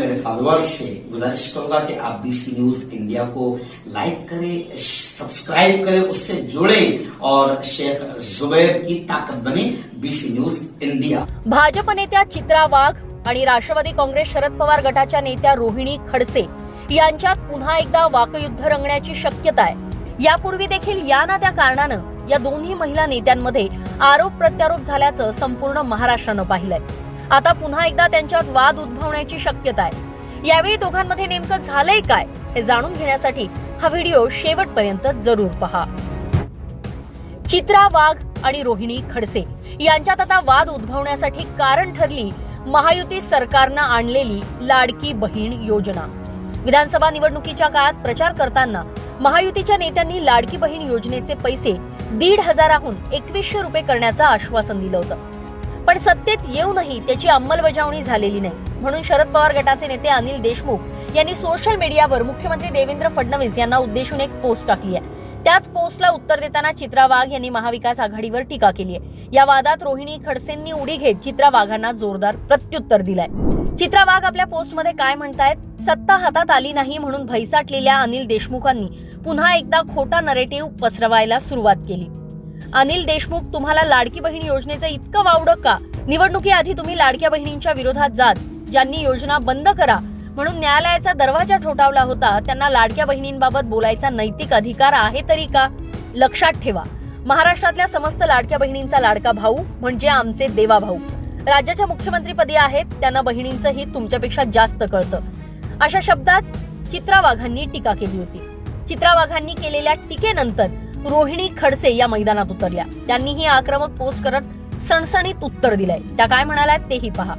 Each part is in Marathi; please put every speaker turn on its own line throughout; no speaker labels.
मेरे फॉलोअर्स से गुजारिश करूंगा कि आप बीसी न्यूज इंडिया को लाइक करें सब्सक्राइब करें उससे जुड़े और शेख जुबैर की ताकत बने बीसी न्यूज इंडिया
भाजप नेत्या चित्रा वाघ आणि राष्ट्रवादी काँग्रेस शरद पवार गटाच्या नेत्या रोहिणी खडसे यांच्यात पुन्हा एकदा वाकयुद्ध रंगण्याची शक्यता आहे. यापूर्वी देखील या ना त्या कारणानं या दोन्ही महिला नेत्यांमध्ये आरोप प्रत्यारोप झाल्याचं संपूर्ण महाराष्ट्रानं पाहिलंय. आता पुन्हा एकदा त्यांच्यात वाद उद्भवण्याची शक्यता आहे. यावेळी दोघांमध्ये नेमकं झालंय काय हे जाणून घेण्यासाठी हा व्हिडिओ शेवटपर्यंत जरूर पहा. चित्रा वाघ आणि रोहिणी खडसे यांच्यात आता वाद उद्भवण्यासाठी कारण ठरली महायुती सरकारनं आणलेली लाडकी बहीण योजना. विधानसभा निवडणुकीच्या काळात प्रचार करताना महायुतीच्या नेत्यांनी लाडकी बहीण योजनेचे पैसे दीड हजाराहून एकवीसशे रुपये करण्याचं आश्वासन दिलं होतं. पण सत्तेत येऊनही त्याची अंमलबजावणी झालेली नाही. म्हणून शरद पवार गटाचे नेते अनिल देशमुख यांनी सोशल मीडियावर मुख्यमंत्री देवेंद्र फडणवीस यांना उद्देशून एक पोस्ट टाकली आहे. त्याच पोस्टला उत्तर देताना चित्रा वाघ यांनी महाविकास आघाडीवर टीका केली आहे. या वादात रोहिणी खडसेंनी उडी घेत चित्रा वाघांना जोरदार प्रत्युत्तर दिलंय. चित्रा वाघ आपल्या पोस्टमध्ये काय म्हणतायत? सत्ता हातात आली नाही म्हणून भैसाटलेल्या अनिल देशमुखांनी पुन्हा एकदा खोटा नरेटिव्ह पसरवायला सुरुवात केली. अनिल देशमुख तुम्हाला लाडकी बहीण योजनेचं इतकं वावडं का? निवडणुकीआधी तुम्ही लाडक्या बहिणींच्या विरोधात जात. ज्यांनी योजना बंद करा. म्हणून न्यायालयाचा दरवाजा ठोठावला होता. त्यांना लाडक्या बहिणींबाबत बोलायचा नैतिक अधिकार आहे तरी का? लक्षात ठेवा. महाराष्ट्रातल्या समस्त लाडक्या बहिणींचा लाडका भाऊ म्हणजे आमचे देवा भाऊ. राज्याच्या मुख्यमंत्रीपदी आहेत. त्यांना बहिणींचं हित तुमच्यापेक्षा जास्त कळतं. अशा शब्दात चित्रा वाघांनी टीका केली होती. चित्रा वाघांनी केलेल्या टीकेनंतर रोहिणी खडसे या मैदानात उतरल्या. त्यांनी ही आक्रमक पोस्ट करत सणसणीत उत्तर दिलंय. त्या काय म्हणाल्यात तेही पहा.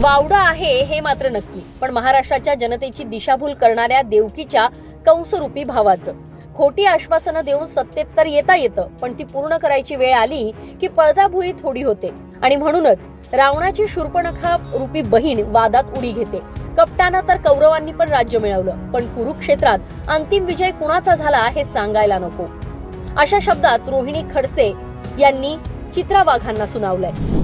वावडा आहे हे मात्र नक्की पण महाराष्ट्राच्या जनतेची दिशाभूल करणाऱ्या देवकीच्या कंसरूपी भावाचं. खोटी आश्वासनं देऊन सत्तेत तर येता येतं पण ती पूर्ण करायची वेळ आली की पळदाभुई थोडी होते. आणि म्हणूनच रावणाची शूर्पणखा रूपी बहीण वादात उडी घेते. कपटानं तर कौरवांनी पण राज्य मिळवलं पण कुरुक्षेत्रात अंतिम विजय कुणाचा झाला हे सांगायला नको. अशा शब्दात रोहिणी खडसे यांनी चित्रा वाघांना सुनावलंय.